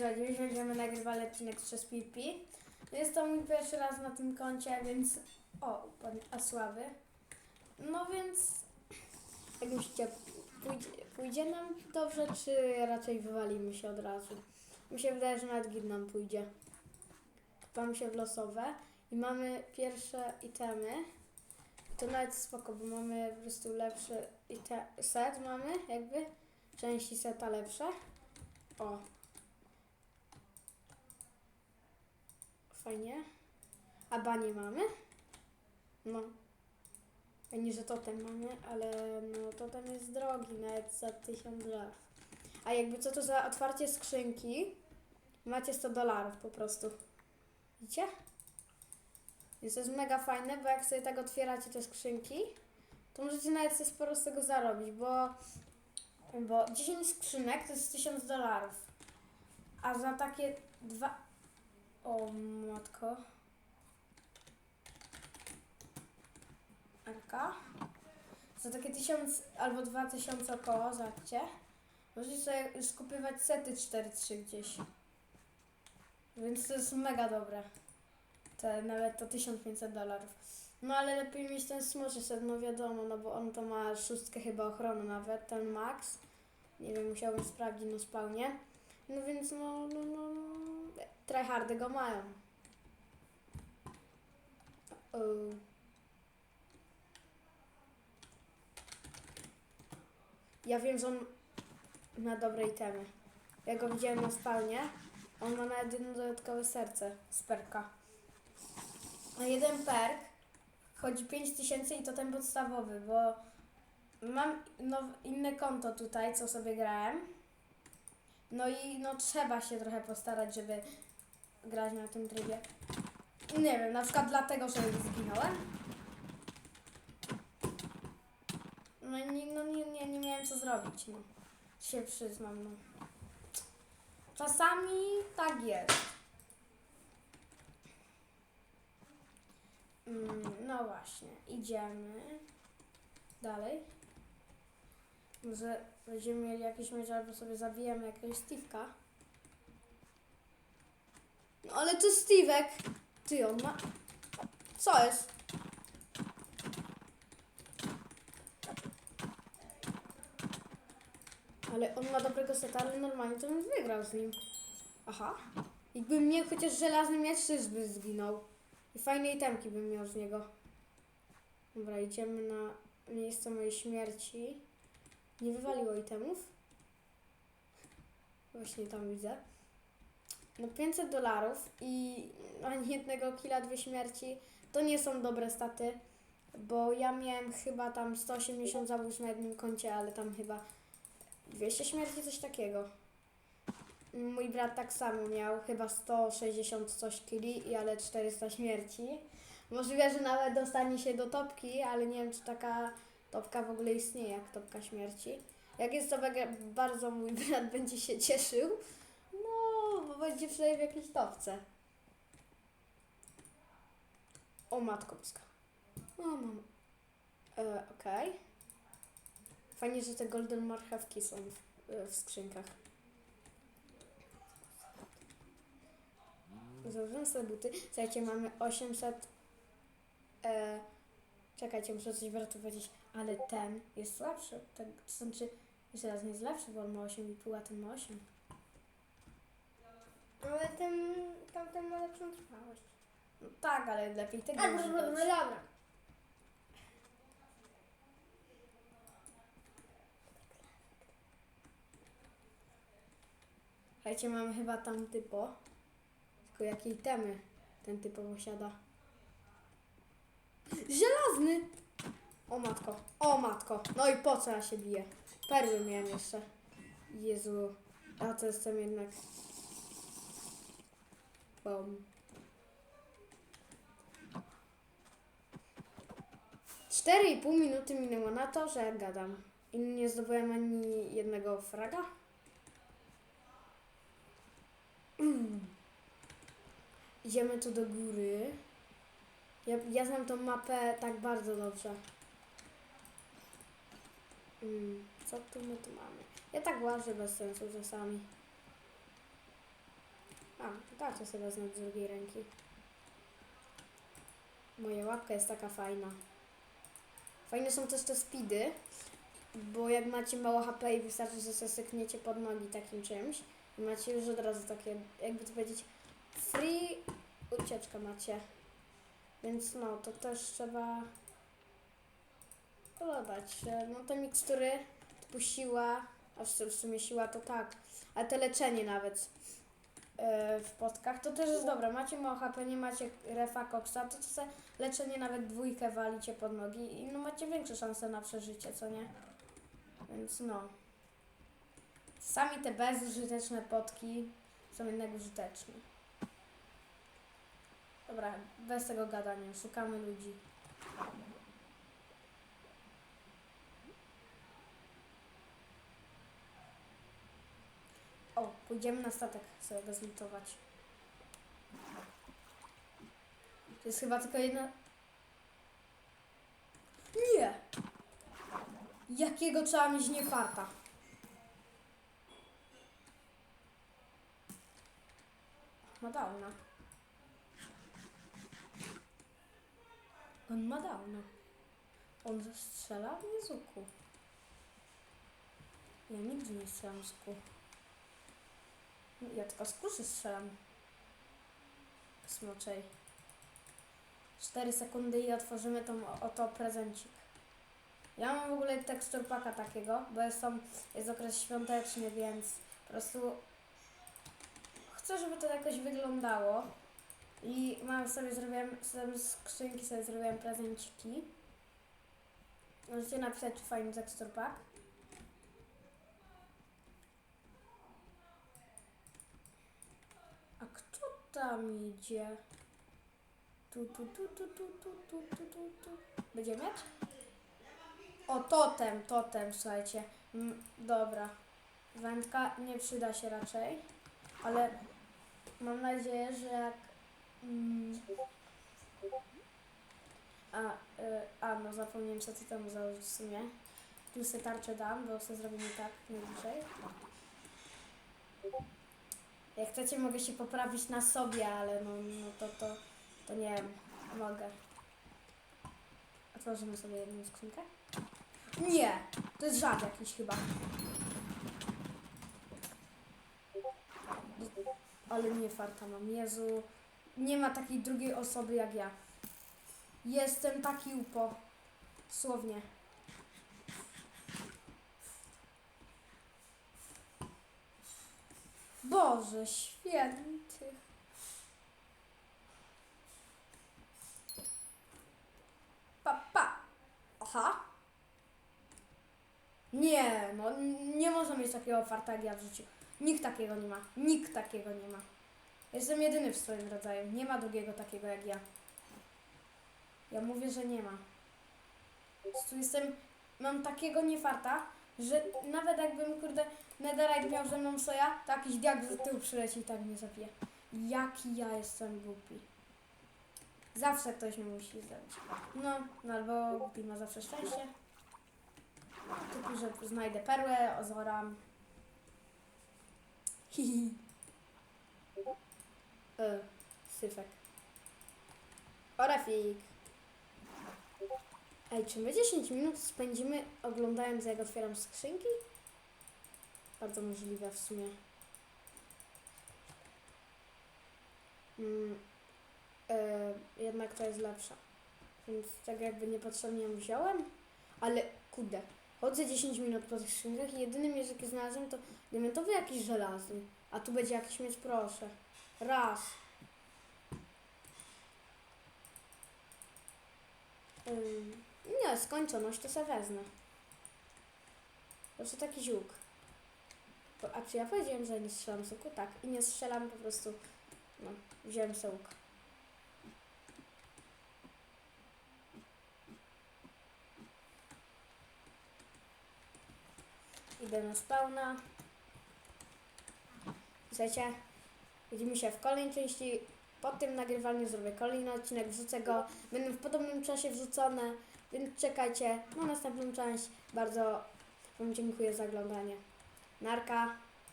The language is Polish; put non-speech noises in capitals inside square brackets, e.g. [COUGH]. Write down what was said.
co, dziś będziemy nagrywali odcinek przez Pipi. Jest to mój pierwszy raz na tym koncie, więc... O, pan Asławy. No więc... Jak myślicie, pójdzie, pójdzie nam dobrze, czy raczej wywalimy się od razu? Mi się wydaje, że nawet git nam pójdzie. Kupamy się w losowe i mamy pierwsze itemy. To nawet spoko, bo mamy po prostu lepszy set mamy, jakby. Części seta lepsze. O. Fajnie. A banie mamy? No. Fajnie, że totem mamy, ale no totem jest drogi, nawet za 1000 dolarów. A jakby co to za otwarcie skrzynki? Macie 100 dolarów po prostu. Widzicie? Więc to jest mega fajne, bo jak sobie tak otwieracie te skrzynki, to możecie nawet sobie sporo z tego zarobić, bo, bo 10 skrzynek to jest 1000 dolarów. A za takie dwa... O matko. Arka. Za takie 1000 albo 2000 około, zobaczcie. Możecie sobie skupywać sety 4-3 gdzieś. Więc to jest mega dobre. Te, nawet to 1500 dolarów. No ale lepiej mieć ten smoczy set, no wiadomo, no bo on to ma szóstkę chyba ochrony nawet, ten max. Nie wiem, musiałbym sprawdzić na spawnie. No więc no, no, no, no tryhardy go mają. O. Ja wiem, że on ma dobre itemy. Ja go widziałem na spawnie. On ma nawet jedno dodatkowe serce z perka. Na jeden perk chodzi 5000 i to ten podstawowy, bo mam no, inne konto tutaj, co sobie grałem. No i no trzeba się trochę postarać, żeby grać na tym trybie. Nie wiem, na przykład dlatego, że zginąłem. No nie, no nie, nie, nie miałem co zrobić, no. Się przyznam, no. Czasami tak jest. Mm, no właśnie, idziemy dalej. Może będziemy mieli jakiś mecz, albo sobie zabijemy jakiegoś Steve'ka. No ale to Steve'ek! Ty, on ma... Co jest? Ale on ma dobrego seta, ale normalnie to bym wygrał z nim. Aha. Jakbym miał chociaż żelazny miecz, też by zginął. I fajne itemki bym miał z niego. Dobra, idziemy na miejsce mojej śmierci. Nie wywaliło itemów. Właśnie tam widzę. No 500 dolarów i ani jednego killa, dwie śmierci. To nie są dobre staty. Bo ja miałem chyba tam 180 zabójstw na jednym koncie, ale tam chyba 200 śmierci, coś takiego. Mój brat tak samo miał, chyba 160 coś killi, ale 400 śmierci. Możliwe, że nawet dostanie się do topki, ale nie wiem, czy taka topka w ogóle istnieje, jak topka śmierci. Jak jest to bardzo mój brat [LAUGHS] będzie się cieszył, no, bo będzie przynajmniej w jakiejś topce. O, matko boska. O, mam. E, Okej. Fajnie, że te golden marchewki są w, w skrzynkach. Założyłem sobie buty. Słuchajcie, mamy 800... E, czekajcie, muszę coś warto powiedzieć. Ale ten jest słabszy. Ten, to znaczy, jeszcze raz nie jest lepszy, bo on ma 8,5, a ten ma 8. Ale ten, tamten ma lepszą trwałość. No tak, ale lepiej tego A, niż dobra, dać. dobra, dobra. Słuchajcie, mamy chyba tam typo. Tylko jakie itemy ten typo posiada. Żelazny! O matko, o matko. No i po co ja się biję? Perły miałem jeszcze. Jezu. A to jestem jednak... Bom. Cztery i pół minuty minęło na to, że gadam. I nie zdobyłem ani jednego fraga. [CLEARS THROAT] Idziemy tu do góry. Ja, ja znam tą mapę tak bardzo dobrze. Mm, co tu my tu mamy? Ja tak łażę bez sensu czasami. A, to sobie wezmę z drugiej ręki. Moja łapka jest taka fajna. Fajne są też te speedy, bo jak macie mało HP i wystarczy, że sobie sykniecie pod nogi takim czymś macie już od razu takie, jakby to powiedzieć, free ucieczkę macie. Więc no, to też trzeba dodać. No te mikstury typu siła, a w sumie siła to tak, ale te leczenie nawet e, w podkach to też jest dobre. Macie mało HP, nie macie refa koksa, to sobie leczenie nawet dwójkę walicie pod nogi i no macie większe szanse na przeżycie, co nie? Więc no. Sami te bezużyteczne potki są jednak użyteczne. Dobra, bez tego gadania, szukamy ludzi. O, pójdziemy na statek sobie go zlutować. To jest chyba tylko jedna... Nie! Jakiego trzeba mieć niefarta? Ma On ma downa. On strzela mnie z. Ja nigdy nie strzelam z łuku. Ja tylko z kuszy strzelam. Smoczej. 4 sekundy i otworzymy tą oto prezencik. Ja mam w ogóle tekstur paka takiego, bo jest, tam, jest okres świąteczny, więc po prostu chcę, żeby to jakoś wyglądało. I mam sobie zrobiłem, sobie z skrzynki sobie zrobiłem prezenciki. Możecie napisać, fajny tekstur pak. A kto tam idzie? Tu, tu, tu, tu, tu, tu, tu, tu, tu, tu. Będzie mieć? O, totem, totem, słuchajcie. Mm, dobra. Wędka nie przyda się raczej, ale mam nadzieję, że jak... Mm, a, y, a, no zapomniałem co ty temu założyć w sumie. Tu sobie tarczę dam, bo sobie zrobimy tak najbliżej. Jak chcecie, mogę się poprawić na sobie, ale no, no to, to, to nie wiem, mogę. Otworzymy sobie jedną skrzynkę. Nie, to jest żart jakiś chyba. Ale nie farta mam, Jezu. Nie ma takiej drugiej osoby jak ja. Jestem taki upo. Słownie. Boże święty. Pa, pa. Aha. Nie, no nie można mieć takiego fartagia w życiu. Nikt takiego nie ma. Nikt takiego nie ma. Jestem jedyny w swoim rodzaju. Nie ma drugiego takiego jak ja. Ja mówię, że nie ma. Prostu jestem, mam takiego niefarta, że nawet jakbym, kurde, Netherite miał ze mną soja, to jakiś diak z tyłu przyleci i tak mnie zabije. Jaki ja jestem głupi. Zawsze ktoś mnie musi zabić. No, no albo głupi ma zawsze szczęście. Typu, że znajdę perłę, ozoram. [LAUGHS] Hihi. E, syfek. Orefik. Ej, czy my 10 minut spędzimy oglądając jak otwieram skrzynki? Bardzo możliwe w sumie. Mm, e, jednak to jest lepsza. Więc tak jakby niepotrzebnie ją wziąłem. Ale kurde, chodzę 10 minut po tych skrzynkach i jedyny miecz jaki znalazłem to diamentowy jakiś żelazny. A tu będzie jakiś miecz, proszę. Raz. Nie, skończoność to se wezmę. Proszę taki ziółk. A czy ja powiedziałem, że nie strzelam z? Tak. I nie strzelam po prostu. No, wziąłem łuk. Idę na spawna. Słuchajcie, widzimy się w kolejnej części. Po tym nagrywaniu zrobię kolejny odcinek, wrzucę go. Będą w podobnym czasie wrzucone, więc czekajcie na następną część. Bardzo Wam dziękuję za oglądanie. Narka.